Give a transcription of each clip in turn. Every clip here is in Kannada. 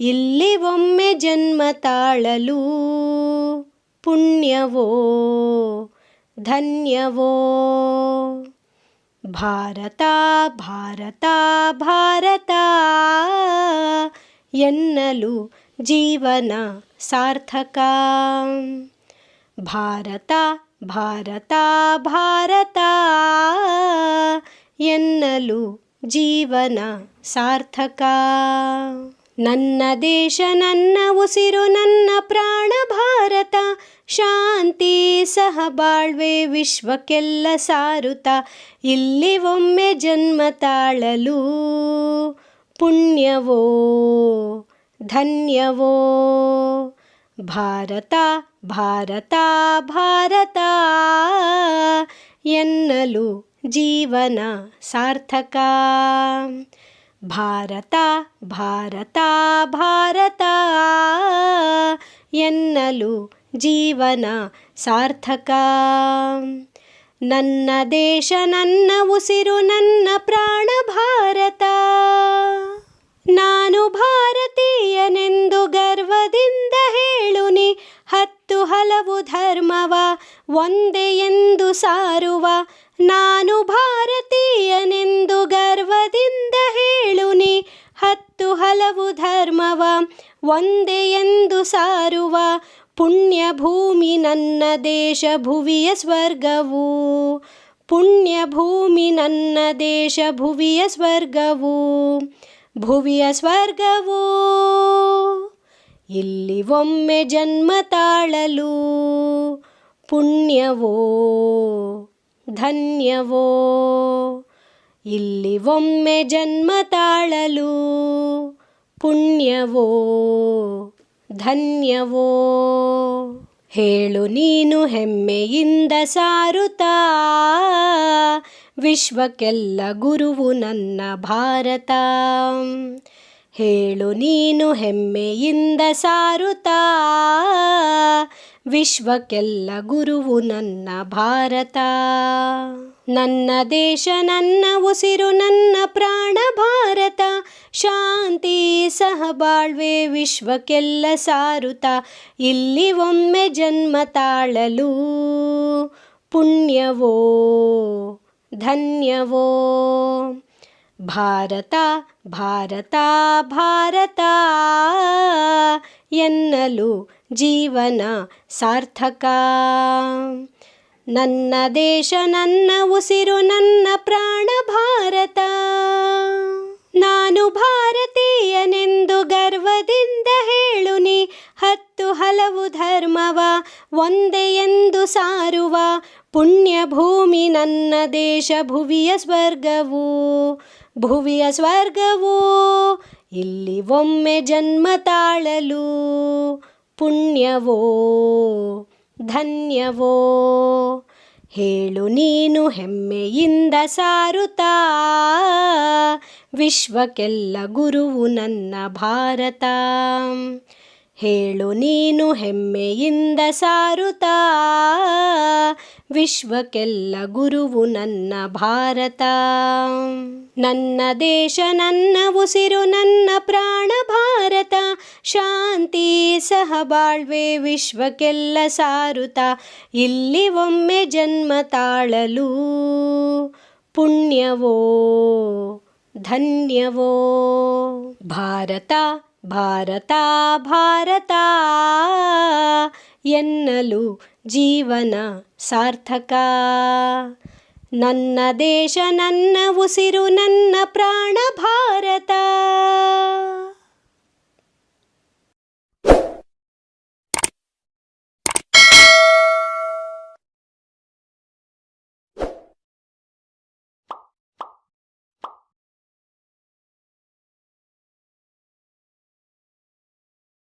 ಇಲ್ಲಿ ಒಮ್ಮೆ ಜನ್ಮ ತಾಳಲು ಪುಣ್ಯವೋ, ಧನ್ಯವೋ? ಭಾರತ ಭಾರತ ಭಾರತ ಎನ್ನಲು ಜೀವನ ಸಾರ್ಥಕ. ಭಾರತ ಭಾರತ ಭಾರತ ಎನ್ನಲು ಜೀವನ ಸಾರ್ಥಕ. ನನ್ನ ದೇಶ, ನನ್ನ ಉಸಿರು, ನನ್ನ ಪ್ರಾಣ, ಭಾರತ. ಶಾಂತಿ ಸಹ ಬಾಳ್ವೆ, ವಿಶ್ವಕ್ಕೆಲ್ಲ ಸಾರುತ. ಇಲ್ಲಿ ಒಮ್ಮೆ ಜನ್ಮ ತಾಳಲು ಪುಣ್ಯವೋ, ಧನ್ಯವೋ. ಭಾರತ ಭಾರತ ಭಾರತ ಎನ್ನಲು ಜೀವನ ಸಾರ್ಥಕ. ಭಾರತ ಭಾರತ ಭಾರತ. ಎನ್ನಲು ಜೀವನ ಸಾರ್ಥಕ. ನನ್ನ ದೇಶ, ನನ್ನ ಉಸಿರು, ನನ್ನ ಪ್ರಾಣ ಭಾರತ. ನಾನು ಭಾರತೀಯನೆಂದು ಗರ್ವದಿಂದ ಹೇಳುನಿ, ಹತ್ತು ಹಲವು ಧರ್ಮವ ಒಂದೇ ಎಂದು ಸಾರುವ, ನಾನು ಭಾರತೀಯನೆಂದು ಗರ್ವದಿಂದ ಹತ್ತು ಹಲವು ಧರ್ಮವ ಒಂದೇ ಎಂದು ಸಾರುವ ಪುಣ್ಯ ಭೂಮಿ ನನ್ನ ದೇಶ ಭುವಿಯ ಸ್ವರ್ಗವು. ಪುಣ್ಯ ಭೂಮಿ ನನ್ನ ದೇಶ ಭುವಿಯ ಸ್ವರ್ಗವು. ಭುವಿಯ ಸ್ವರ್ಗವು. ಇಲ್ಲಿ ಒಮ್ಮೆ ಜನ್ಮ ತಾಳಲು ಪುಣ್ಯವೋ, ಧನ್ಯವೋ. ಇಲ್ಲಿ ಒಮ್ಮೆ ಜನ್ಮ ತಾಳಲು. ಪುಣ್ಯವೋ, ಧನ್ಯವೋ. ಹೇಳು ನೀನು ಹೆಮ್ಮೆಯಿಂದ ಸಾರುತ್ತಾ. ವಿಶ್ವಕ್ಕೆಲ್ಲ ಗುರುವು ನನ್ನ ಭಾರತ. ಹೇಳು ನೀನು ಹೆಮ್ಮೆಯಿಂದ ಸಾರುತ್ತಾ. ವಿಶ್ವಕ್ಕೆಲ್ಲ ಗುರುವು ನನ್ನ ಭಾರತ. ನನ್ನ ದೇಶ, ನನ್ನ ಉಸಿರು, ನನ್ನ ಪ್ರಾಣ ಭಾರತ. ಶಾಂತಿ ಸಹಬಾಳ್ವೆ ವಿಶ್ವಕ್ಕೆಲ್ಲ ಸಾರುತ. ಇಲ್ಲಿ ಒಮ್ಮೆ ಜನ್ಮ ತಾಳಲು ಪುಣ್ಯವೋ, ಧನ್ಯವೋ. ಭಾರತ ಭಾರತ ಭಾರತ ಎನ್ನಲು ಜೀವನ ಸಾರ್ಥಕ. ನನ್ನ ದೇಶ, ನನ್ನ ಉಸಿರು, ನನ್ನ ಪ್ರಾಣ ಭಾರತ. ನಾನು ಭಾರತೀಯನೆಂದು ಗರ್ವದಿಂದ ಹೇಳುನಿ ಹತ್ತು ಹಲವು ಧರ್ಮವ ಒಂದೇ ಎಂದು ಸಾರುವ ಪುಣ್ಯ ಭೂಮಿ ನನ್ನ ದೇಶ, ಭುವಿಯ ಸ್ವರ್ಗವು ಭುವಿಯ ಸ್ವರ್ಗವು. ಇಲ್ಲಿ ಒಮ್ಮೆ ಜನ್ಮ ತಾಳಲು ಪುಣ್ಯವೋ ಧನ್ಯವೋ. ಹೇಳು ನೀನು ಹೆಮ್ಮೆಯಿಂದ ಸಾರುತ್ತಾ ವಿಶ್ವಕ್ಕೆಲ್ಲ ಗುರುವು ನನ್ನ ಭಾರತ. ಹೇಳು ನೀನು ಹೆಮ್ಮೆಯಿಂದ ಸಾರುತ್ತಾ. ವಿಶ್ವಕ್ಕೆಲ್ಲ ಗುರುವು ನನ್ನ ಭಾರತ. ನನ್ನ ದೇಶ, ನನ್ನ ಉಸಿರು, ನನ್ನ ಪ್ರಾಣ ಭಾರತ. ಶಾಂತಿ ಸಹಬಾಳ್ವೆ ವಿಶ್ವಕ್ಕೆಲ್ಲ ಸಾರುತ ಇಲ್ಲಿ ಒಮ್ಮೆ ಜನ್ಮ ತಾಳಲು ಪುಣ್ಯವೋ, ಧನ್ಯವೋ. ಭಾರತ ಭಾರತ ಭಾರತ ಎನ್ನಲು ಜೀವನ ಸಾರ್ಥಕ. ನನ್ನ ದೇಶ ನನ್ನ ಉಸಿರು ನನ್ನ ಪ್ರಾಣ ಭಾರತ.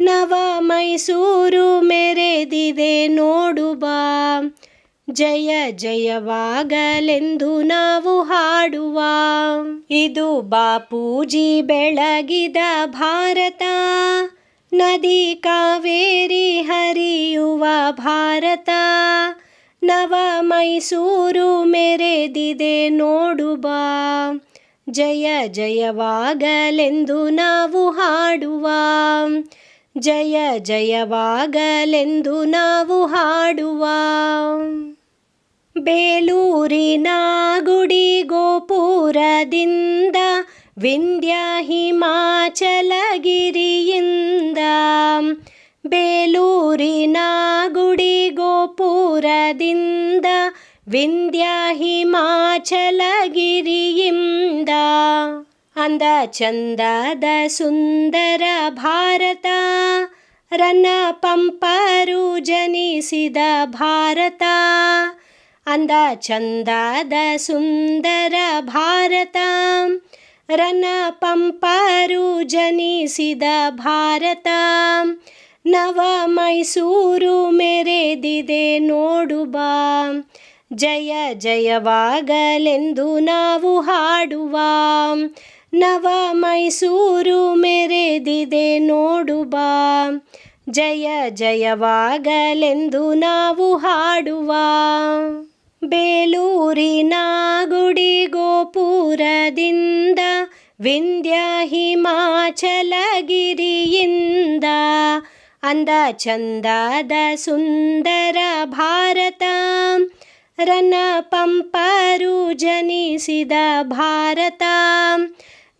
ನವ ಮೈಸೂರು ಮೆರೆದಿದೆ ನೋಡು ಬಾ ಜಯ ಜಯವಾಗಲೆಂದು ನಾವು ಹಾಡುವ. ಇದು ಬಾಪೂಜಿ ಬೆಳಗಿದ ಭಾರತ. ನದಿ ಕಾವೇರಿ ಹರಿಯುವ ಭಾರತ. ನವ ಮೈಸೂರು ಮೆರೆದಿದೆ ನೋಡು ಜಯ ಜಯವಾಗಲೆಂದು ನಾವು ಹಾಡುವ. ಜಯ ಜಯವಾಗಲೆಂದು ನಾವು ಹಾಡುವ. ಬೇಲೂರಿನ ಗುಡಿ ಗೋಪುರದಿಂದ ವಿಂಧ್ಯ ಹಿಮಾಚಲಗಿರಿಯಿಂದ. ಬೇಲೂರಿನ ಗುಡಿ ಗೋಪುರದಿಂದ ವಿಂಧ್ಯ ಹಿಮಾಚಲಗಿರಿಯಿಂದ. ಅಂದ ಚಂದದ ಸುಂದರ ಭಾರತ, ರನ್ನ ಪಂಪರು ಜನಿಸಿದ ಭಾರತ. ಅಂದ ಚಂದದ ಸುಂದರ ಭಾರತ ರನ ಪಂಪರು ಜನಿಸಿದ ಭಾರತ. ನವ ಮೈಸೂರು ಮೆರೆದಿದೆ ನೋಡು ಬಾ ಜಯ ಜಯವಾಗಲೆಂದು ನಾವು ಹಾಡುವ. ನವ ಮೈಸೂರು ಮೆರೆದಿದೆ ನೋಡು ಬಾ. ಜಯ ಜಯವಾಗಲೆಂದು ನಾವು ಹಾಡುವ. ಬೇಲೂರಿನ ಗುಡಿ ಗೋಪುರದಿಂದ ವಿಂಧ್ಯ ಹಿಮಾಚಲಗಿರಿಯಿಂದ, ಅಂದ ಚಂದದ ಸುಂದರ ಭಾರತ. ರನ ಪಂಪರು ಜನಿಸಿದ ಭಾರತ.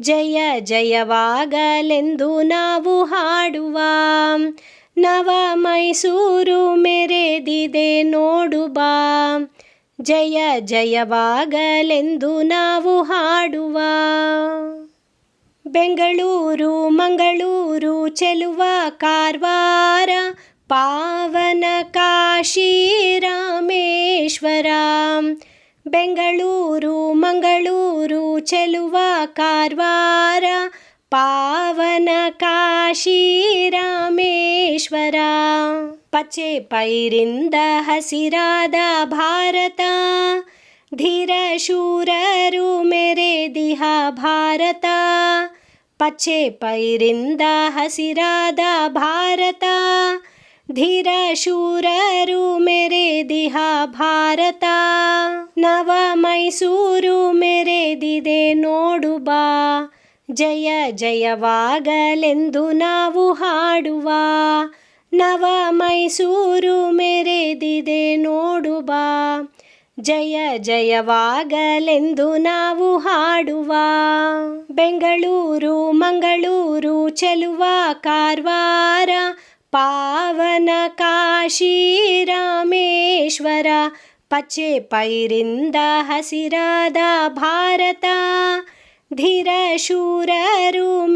ಜಯ ಜಯವಾಗಲೆಂದು ನಾವು ಹಾಡುವ. ನವ ಮೈಸೂರು ಮೆರೆದಿದೆ ನೋಡು ಬಾ ಜಯ ಜಯವಾಗಲೆಂದು ನಾವು ಹಾಡುವ. ಬೆಂಗಳೂರು, ಮಂಗಳೂರು ಚೆಲುವ ಕಾರವಾರ. ಪಾವನ ಕಾಶಿ ರಾಮೇಶ್ವರ. ಬೆಂಗಳೂರು ಮಂಗಳೂರು ಚೆಲುವ ಕಾರವಾರ ಪಾವನ ಕಾಶಿ ರಾಮೇಶ್ವರ ಪಚ್ಚೆ ಪೈರಿಂದ ಹಸಿರಾದ ಭಾರತ ಧೀರ ಶೂರರು ಮೆರೆದಿಹ ಭಾರತ ಪಚ್ಚೆ ಪೈರಿಂದ ಹಸಿರಾದ ಭಾರತ ಧೀರ ಶೂರರು ದಿಹಾ ಭಾರತ. ನವ ಮೈಸೂರು ಮೆರೆದಿದೆ ನೋಡು ಬಾ ಜಯ ಜಯವಾಗಲೆಂದು ನಾವು ಹಾಡುವ. ನವ ಮೈಸೂರು ಮೆರೆದಿದೆ ನೋಡು ಬಾ ಜಯ ಜಯವಾಗಲೆಂದು ನಾವು ಹಾಡುವ. ಬೆಂಗಳೂರು, ಮಂಗಳೂರು ಚೆಲುವ ಕಾರವಾರ. ಪಾವನ ಕಾಶಿ ರಾಮೇಶ್ವರ ಪಚ್ಚೆ ಪೈರಿಂದ ಹಸಿರಾದ ಭಾರತ. ಧೀರ ಶೂರರು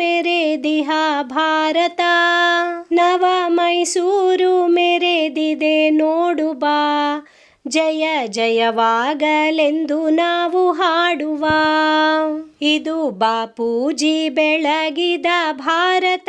ದಿಹಾ ಭಾರತ. ನವ ಮೈಸೂರು ಮೆರೆದಿದೆ ನೋಡು ಬಾ. ಜಯ ಜಯವಾಗಲೆಂದು ನಾವು ಹಾಡುವ. ಇದು ಬಾಪೂಜಿ ಬೆಳಗಿದ ಭಾರತ.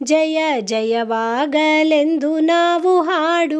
ಜಯ ಜಯವಾಗಲೆಂದು ನಾವು ಹಾಡುವ